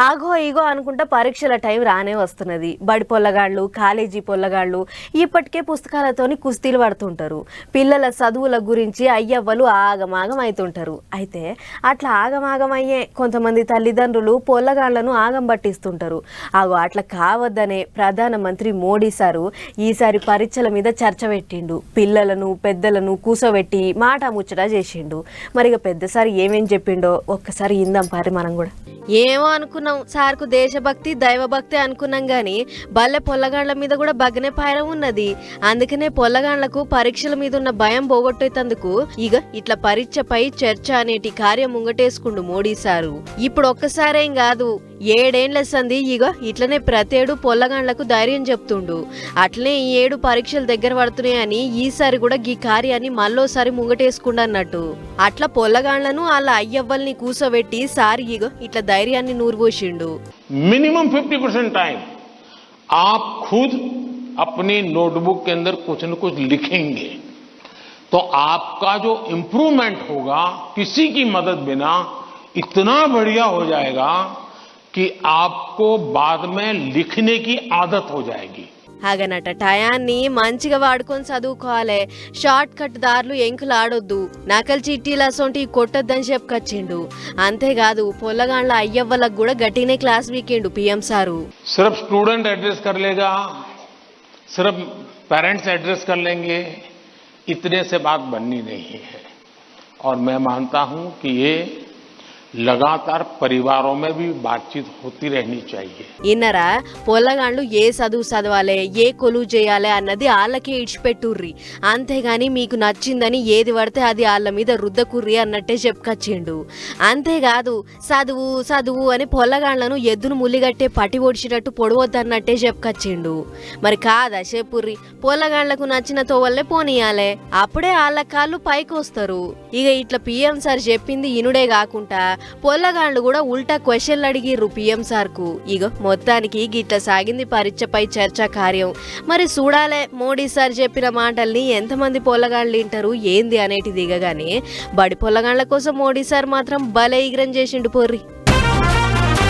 ఆగో ఇగో అనుకుంటా పరీక్షల టైం రానే వస్తున్నది. బడి పొల్లగాళ్ళు కాలేజీ పొల్లగాళ్ళు ఇప్పటికే పుస్తకాలతోని కుస్తీలు పడుతుంటారు. పిల్లల చదువుల గురించి అయ్యవ్వలు ఆగమాగం అవుతుంటారు అయితే అట్లా ఆగమాగం అయ్యే కొంతమంది తల్లిదండ్రులు పొల్లగాళ్ళను ఆగం పట్టిస్తుంటారు. ఆగో అట్లా కావద్దనే ప్రధానమంత్రి మోడీ సారు ఈసారి పరీక్షల మీద చర్చ పెట్టిండు. పిల్లలను పెద్దలను కూసోబెట్టి మాట ముచ్చట చేసిండు. మరిగా పెద్దసారి ఏమేం చెప్పిండో ఒక్కసారి ఇందాం పారి మనం కూడా. ఏమో అనుకున్నాం. సార్కు దేశభక్తి దైవభక్తి అనుకున్నాం కానీ బల్లె పొల్లగాండ్ల మీద కూడా బగ్గనే పాయరం ఉన్నది. అందుకనే పొల్లగాండ్లకు పరీక్షల మీద ఉన్న భయం పోగొట్టేందుకు ఇక ఇట్లా పరీక్షపై చర్చ అనేటి కార్యం ముంగటేసుకుండు మోడీ సారు. ఇప్పుడు ఒక్కసారేం కాదు ఏడేండ్ల సంది ఇగ ఇట్లనే ప్రతేడు పొల్లగాండ్లకు ధైర్యం చెప్తుండు అట్లనే ఈ ఏడు పరీక్షలు దగ్గర పడుతున్నాయని ఈసారి కూడా ఈ కార్యాన్ని మళ్ళోసారి ముంగటేసుకుండు అన్నట్టు అట్లా పొల్లగాండ్లను వాళ్ళ అయ్యవ్వల్ని కూసోబెట్టి సారి ఇగ ఇట్లా ధైర్యాన్ని నూరుపోసిండు मिनिमम 50 परसेंट टाइम आप खुद अपनी नोटबुक के अंदर कुछ न कुछ लिखेंगे तो आपका जो इम्प्रूवमेंट होगा किसी की मदद बिना इतना बढ़िया हो जाएगा कि आपको बाद में लिखने की आदत हो जाएगी అగనట టయాన్ని మంచిగా వాడుకొని చదువుకోవాలి షార్ట్ కట్ దారులు ఎంకులు ఆడొద్దు నకల్ చిట్టీలు అసొంటి కొట్టొద్దని చెప్పుకొచ్చిండు అంతేకాదు పొల్లగాండ్ల అయ్యవ్వలకు కూడా గట్టినే క్లాస్ వీకిండు పిఎం సారు सिर्फ स्टूडेंट एड्रेस कर लेगा सिर्फ पेरेंट्स एड्रेस कर लेंगे इतने से बात बननी नहीं है और मैं मानता हूं कि ये లగాతార్ పరివారో ఇన్నరా పొల్లగాండ్లు ఏ చదువు చదవాలి ఏ కొలువు చేయాలి అన్నది వాళ్ళకే ఇడిచిపెట్టుర్రి అంతేగాని మీకు నచ్చిందని ఏది పడితే అది వాళ్ళ మీద రుద్దకుర్రి అన్నట్టే చెప్పుకొచ్చిండు అంతేకాదు చదువు చదువు అని పొల్లగాండ్లను ఎద్దును ముల్లిగట్టే పట్టి పొడిచేటట్టు పొడవద్దన్నట్టే చెప్పుకొచ్చిండు మరి కాదా చెప్పుర్రి పొల్లగాండ్లకు నచ్చిన తోవల్లే పోనీయాలే అప్పుడే వాళ్ళ కాళ్ళు పైకి వస్తారు ఇక ఇట్లా పిఎం సార్ చెప్పింది ఇనుడే కాకుండా పొల్లగాళ్ళు కూడా ఉల్టా క్వశ్చన్లు అడిగిర్రు పిఎం సార్కు. ఇగో మొత్తానికి గిట్ల సాగింది పరీక్షపై చర్చా కార్యం. మరి చూడాలే మోడీ సార్ చెప్పిన మాటల్ని ఎంతమంది పొల్లగాళ్ళు వింటారు ఏంది అనేటిది దిగగానే బడి పొల్లగాండ్ల కోసం మోడీ సార్ మాత్రం భలే ఇగ్రం చేసిండు పోర్రి.